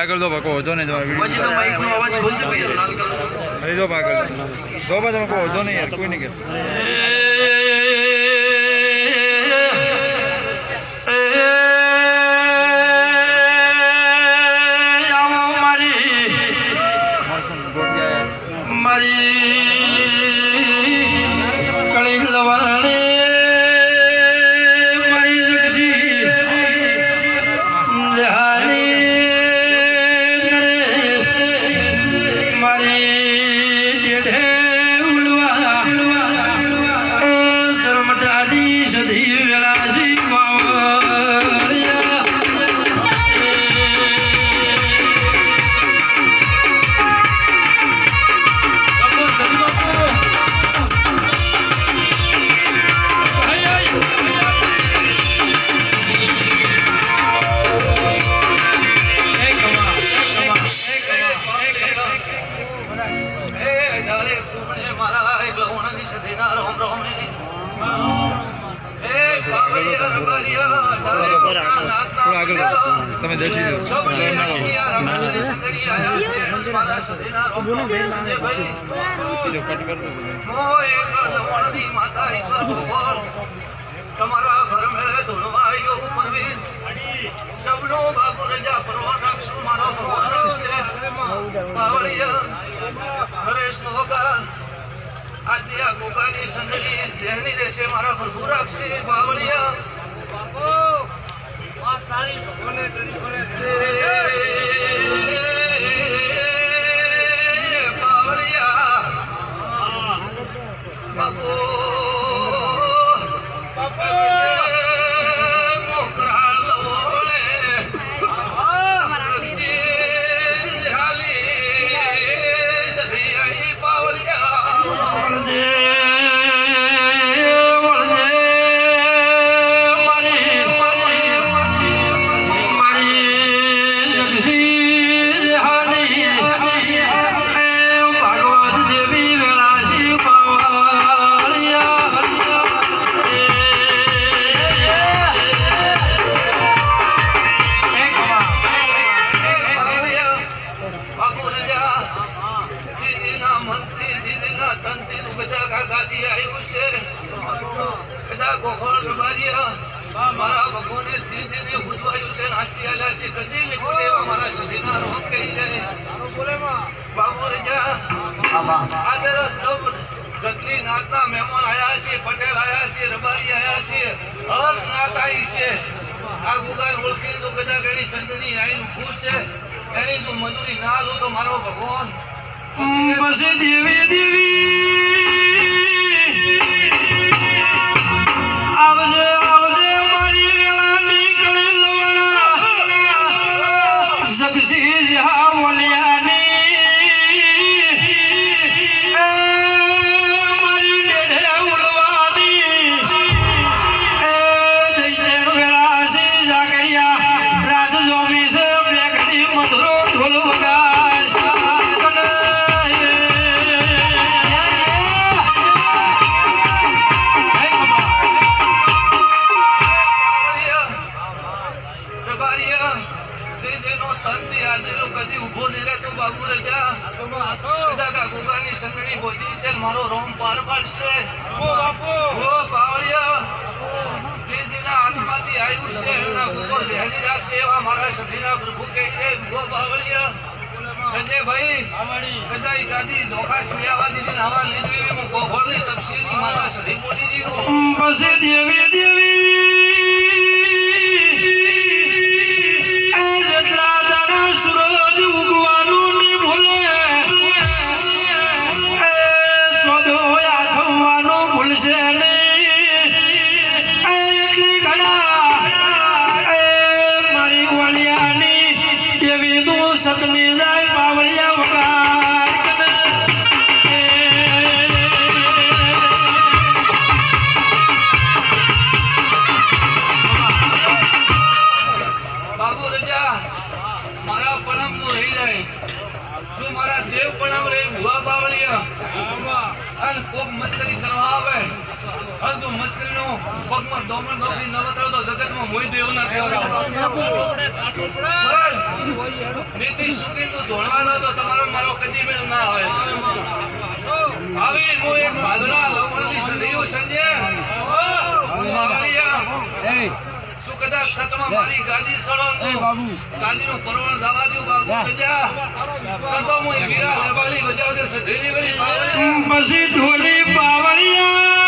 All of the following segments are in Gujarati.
આગળ દો કહો વધો નહીં તમારા ભાઈ અહીં દો આગળ દો. બા તમે કહો વધો નહીં યાર કોઈ નહીં કે. તમારા ઘર મેળે ધોળવાયો પરવીન બાપુ પરવા રાખશું મારો ભગવાન છે બાવળિયા હરેશ નો હોગા આજે આ ગોગાની સંગની જેની દેશે મારા પ્રભુ રાખશે બાવળિયા એ તંત્રી બધા મહેમાન આયા છે પટેલ આયા છે રબારી આયા છે હર નાત આવી છે આ ગુગાન ઓળખી તો કદાચ એની સંતની આઈનું ખુશ છે. એની તું મજૂરી ના લો તો મારો ભગવાન બસ દેવી દેવી. એવા મારા સભીના પ્રભુ કે દે ઓ બાવળિયા, સંજયભાઈ કદાચ દાદી જોખા સ્નેહવા દીધી હવા લીધી હું ગોગોળની તપસીની મારા રહ્યું. બસ દેવી દેવી નીતિ સુખી તું ધોળવાનો તો તમારો મારો કદી મેળ ના હોય આવી હું એક ભાદરા લવણની સદૈવ સંજે તું કદાચ સતમાં મારી ગાદી સડો ને ગાદીનું પરવણ બાબુ. સજા. તો હું વીરા લેવાલી બજાવજે વળી ઢોલી પાવળિયા.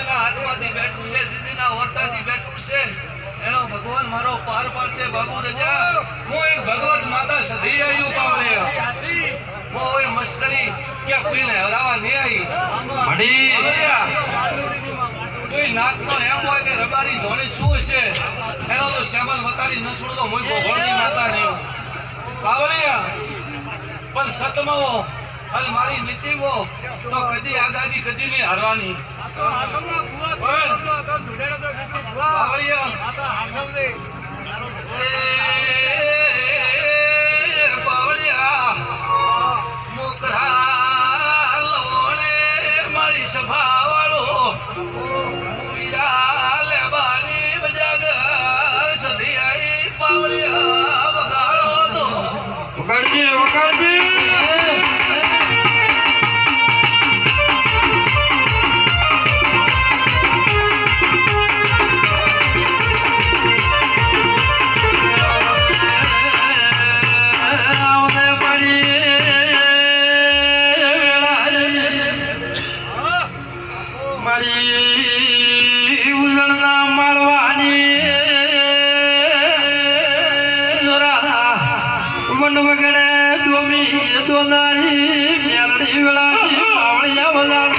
જેના હાથમાંથી બેઠું છે જે જેના બેઠું છે. એનો ભગવાન મારો પાર પાડશે બાબુ રજા. હું એક ભગવત માતા સધી આવ્યું પાવળે હું હવે કે કોઈને હરાવા નહીં આવી. કોઈ નાતનો એમ હોય કે રબારી શું છે? એનો તો શ્યામલ વતાડી નસડો તો મોય ભગવાનની માતા નહીં. પણ સતમો અને મારી નીતિમો તો કદી આઝાદી કદી નહીં હારવાની. બાવળિયા, વગડે દોમી દોનારી મેલડી વેળા માવળિયા બજાર